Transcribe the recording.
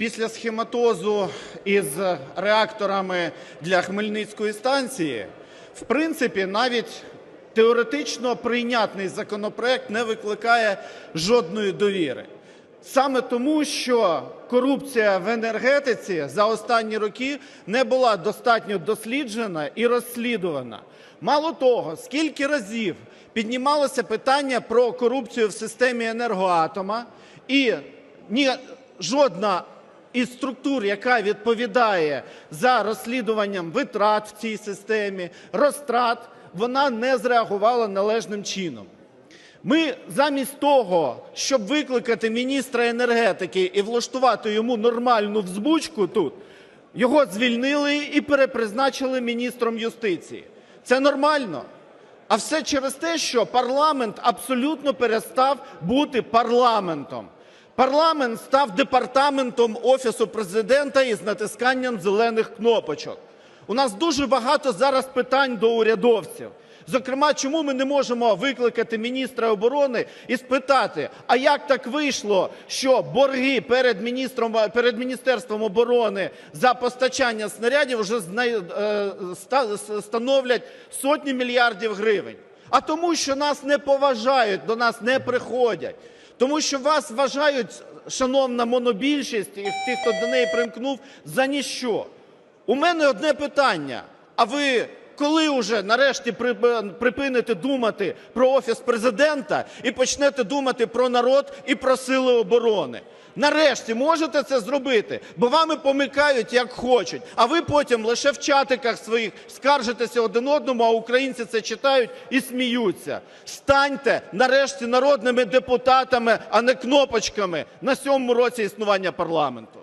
Після схематозу із реакторами для Хмельницької станції, в принципі, навіть теоретично прийнятний законопроект не викликає жодної довіри. Саме тому, що корупція в енергетиці за останні роки не була достатньо досліджена і розслідувана. Мало того, скільки разів піднімалося питання про корупцію в системі енергоатома, і ні жодна із структур, яка відповідає за розслідуванням витрат в цій системі, розтрат, вона не зреагувала належним чином. Ми замість того, щоб викликати міністра енергетики і влаштувати йому нормальну взбучку тут, його звільнили і перепризначили міністром юстиції. Це нормально. А все через те, що парламент абсолютно перестав бути парламентом. Парламент став департаментом Офісу президента із натисканням зелених кнопочок. У нас дуже багато зараз питань до урядовців. Зокрема, чому ми не можемо викликати міністра оборони і спитати, а як так вийшло, що борги перед міністром перед міністерством оборони за постачання снарядів вже е, становлять сотні мільярдів гривень? А тому, що нас не поважають, до нас не приходять. Тому що вас вважають, шановна монобільшість, і тих, хто до неї примкнув, за ніщо. У мене одне питання. А ви коли вже нарешті припините думати про офіс президента і почнете думати про народ і про сили оборони? Нарешті можете це зробити, бо вами помикають як хочуть. А ви потім лише в чатиках своїх скаржитеся один одному, а українці це читають і сміються. Станьте нарешті народними депутатами, а не кнопочками на сьомому році існування парламенту.